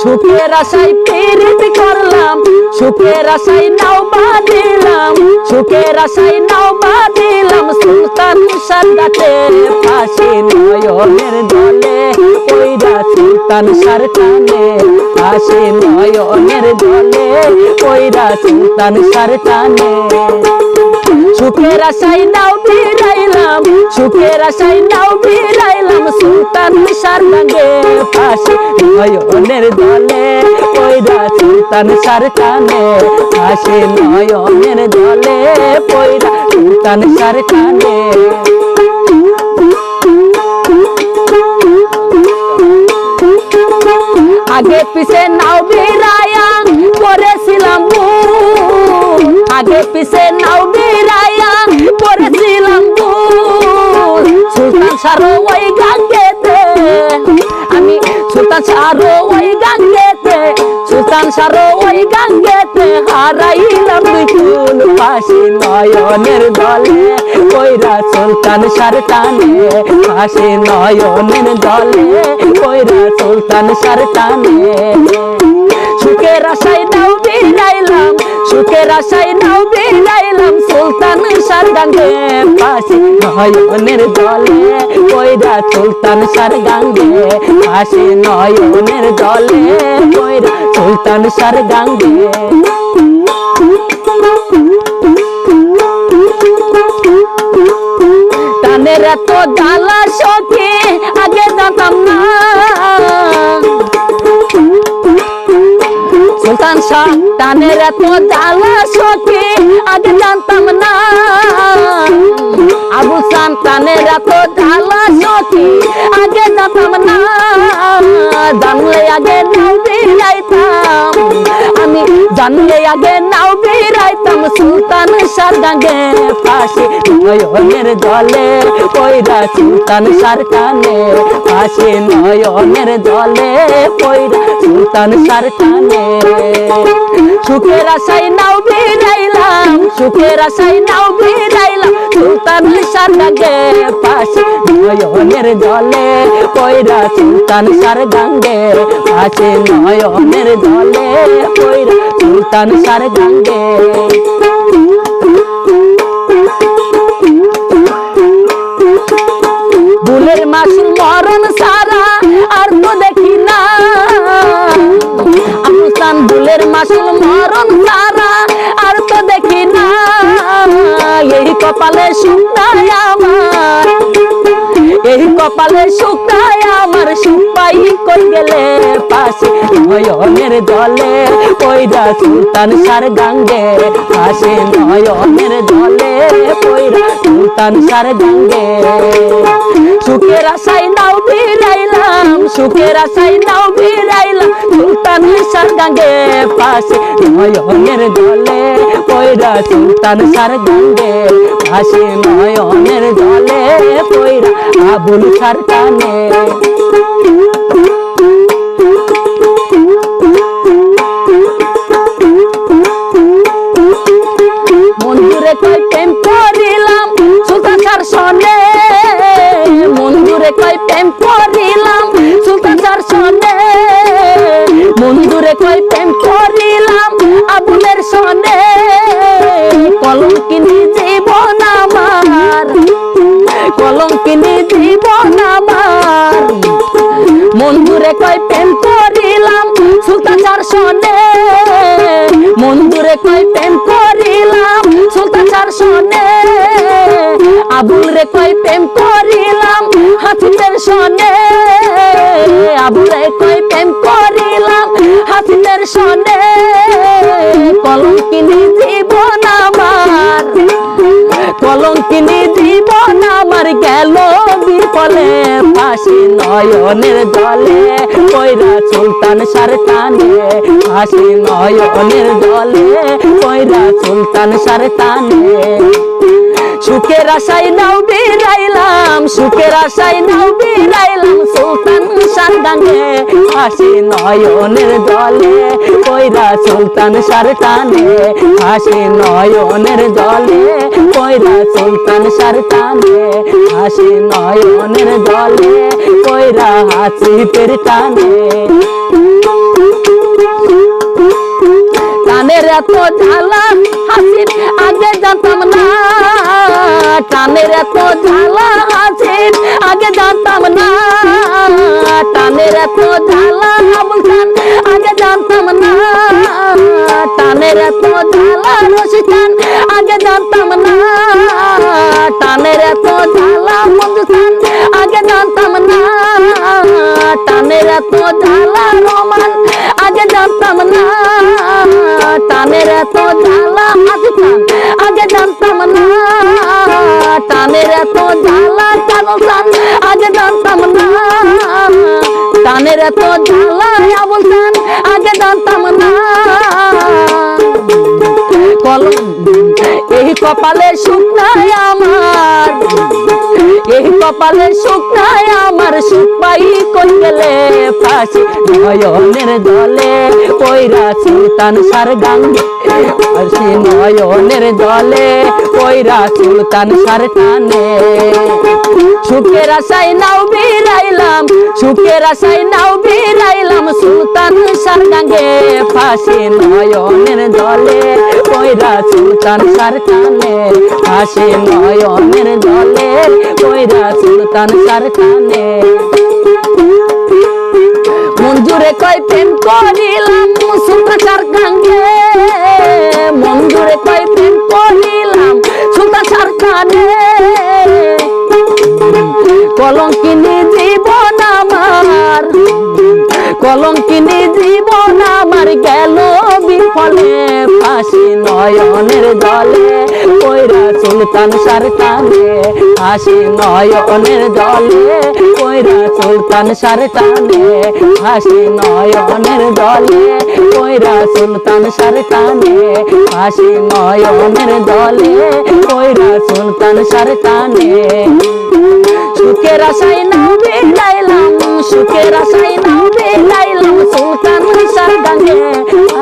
সুখের আশায় পীড়িত করলাম, সুখের আশায় নাও বাঁধিলাম, সুখের আশায় নাও বাঁধিলাম, সুলতান সাদাতে ফাঁসি নয়নের দলে কইরা সুলতান সার টানে ফাঁসি নয়নের দলে কইরা সুলতান সার টানে সুখের আশাই নাও বিরাইলাম সুখের আশাই নাও বিরাইলাম সুলতান সার ডাঙ্গে ফাঁসি নয়নের দলে পয়রা সুলতান সার টানে ফাঁসি নয়নের দলে পয়রা সুলতান সার আগে পিছে নাও বিরায়া করেছিলাম আগে পিছে নাও বিরায়া করেছিলাম। সুলতান সারো সারো ওই গাঙ্গেতে সুলতান সারো ওই গাঙ্গেতে, হারাইলাম ফুল পাশি নয়নের দলে, কইরা সুলতান সার টানে পাশি নয়নের দলে, কইরা সুলতান সার টানে সুখের আশায় নাও বিলাইলাম সুখের আশায় নাও বিলাইলাম সুলতান সার গাঙ্গে পাশি নয়নের দলে, কইরা সুলতান সার গাঙ্গে পাশি নয়নের দলে, কইরা সুলতান সার গাঙ্গে টানের এত জ্বালা সখী, আগে জানতাম না। সুলতান শাহ টানের এত জ্বালা সখী আগে জানতাম না। আবু সান টানের এত জ্বালা সখী, আগে জানতাম না। জানলে আগে নাও বিলাইতাম আমি জানলে আগে নাও বিরাইতাম সুলতান সার গাঙ্গে নয়নের জলে কইরা সুলতান সার টানে পাশে নয়নের জলে কইরা সুলতান সার টানে সুখের আশায় নাও বিরাইলাম সুখের আশায় নাও বিরাইলাম সুলতান সার গাঙ্গে পাশে নয়নের জলে কইরা সুলতান সার গাঙ্গে। পাশে নয়নের জলে কইরা সুলতান সার গাঙ্গে। মরণ সারা আর তো দেখি না। আনুস্থান বুলের মাসুল মরণ সারা আর তো দেখি না। এই কপালে শুকনায় আমার। এই কপালে শুকায় আমার। সুপাই কই গেলে? পাশে নয়নের জলে কইরা সুলতান সার গাঙ্গে। পাশে নয়নের জলে কইরা সুলতান সার গাঙ্গে। সুখের আশাই নাও বিরাইলাম সুখের আশাই নাও বিরাইলাম সুলতান সার গাঙ্গে পাশে নয়নের জলে কইরা সুলতান সার গাঙ্গে পাশে নয়নের জলে কইরা আবুল সার টানে মঞ্জুরে কই প্রেম করিলাম আবুলের সনে? কিনি জীবন আমার। কলঙ্কিনী জীবন আমার। মন্দুরে কয় প্রেম করিলাম সুলতান চার সনে মন্দুরে কই নয়নের জলে কইরা সুলতান সার টানে ফাঁসি নয়নের জলে কইরা সুলতান সার টানে সুখের আশায় নাও বিরাইলাম সুখের আশায় নাও বিরাইলাম সুলতান সার গানে হাসি নয়নের জলে, কইরা সুলতান সার টানে হাসি নয়নের জলে, কইরা সুলতান সার টানে হাসি নয়নের জলে, কইরা হাসি পের টানে। টানের এত জ্বালা, হাসির আগে জানতাম না। টানের এত জ্বালা হাসির আগে জানতাম না। টানের এত জ্বালা বলছেন আগে জানতাম না। টানের এত জ্বালা রসিকান আগে জানতাম না। টানের এত জ্বালা বন্ধুস্থান আগে জানতাম না। টানের এত জ্বালা, রোমান, আগে জানতাম না। টানের এত জ্বালা আজিখান আগে জানতাম না। টানের এত জ্বালা কানসান আগে জানতাম না। টানের এত জ্বালা বলছেন আগে জানতাম না। কলম, এই কপালে সুখ নাই আমার। এই কপালে সুখ নাই, আমার সুখ পাই কই গেলে? ফাঁসি নয়নের জলে কইরা সুলতান সার গাঙ্গে ফাঁসি নয়নের জলে কইরা সুলতান সার টানে সুখের আশায় নাও বিরাইলাম সুখের আশায় নাও বিরাইলাম সুলতান সার গাঙ্গে ফাঁসি নয়নের জলে কইরা সুলতান সার টানে ফাঁসি নয়নের জলে কইরা সুলতান সার টানে মঞ্জুরে কয়, প্রেম করিলাম সুলতান সার গাঙ্গে মঞ্জুরে কয়, প্রেম করিলাম সুলতান সার কানে কলঙ্কিনী কলঙ্কিনী জীবন আমার গেল বিফলে, ফাঁসি নয়নের জলে, কইরা সুলতান সার টানে ফাঁসি নয়নের জলে, কইরা সুলতান সার টানে ফাঁসি নয়নের জলে, কইরা সুলতান সার টানে ফাঁসি নয়নের জলে, কইরা সুলতান সার টানে সুখের আশায় নাও বিলাইলাম, সুখের আশায় নাও বিলাইলাম সুলতান সার গানে।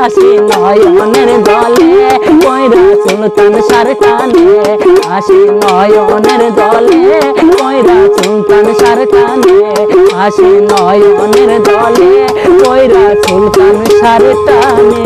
আসি নয়নের দলে কইরা সুলতান সার কানে আসি নয়নের দলে কইরা সুলতান সার কানে আসি নয়নের দলে কইরা সুলতান সার টানে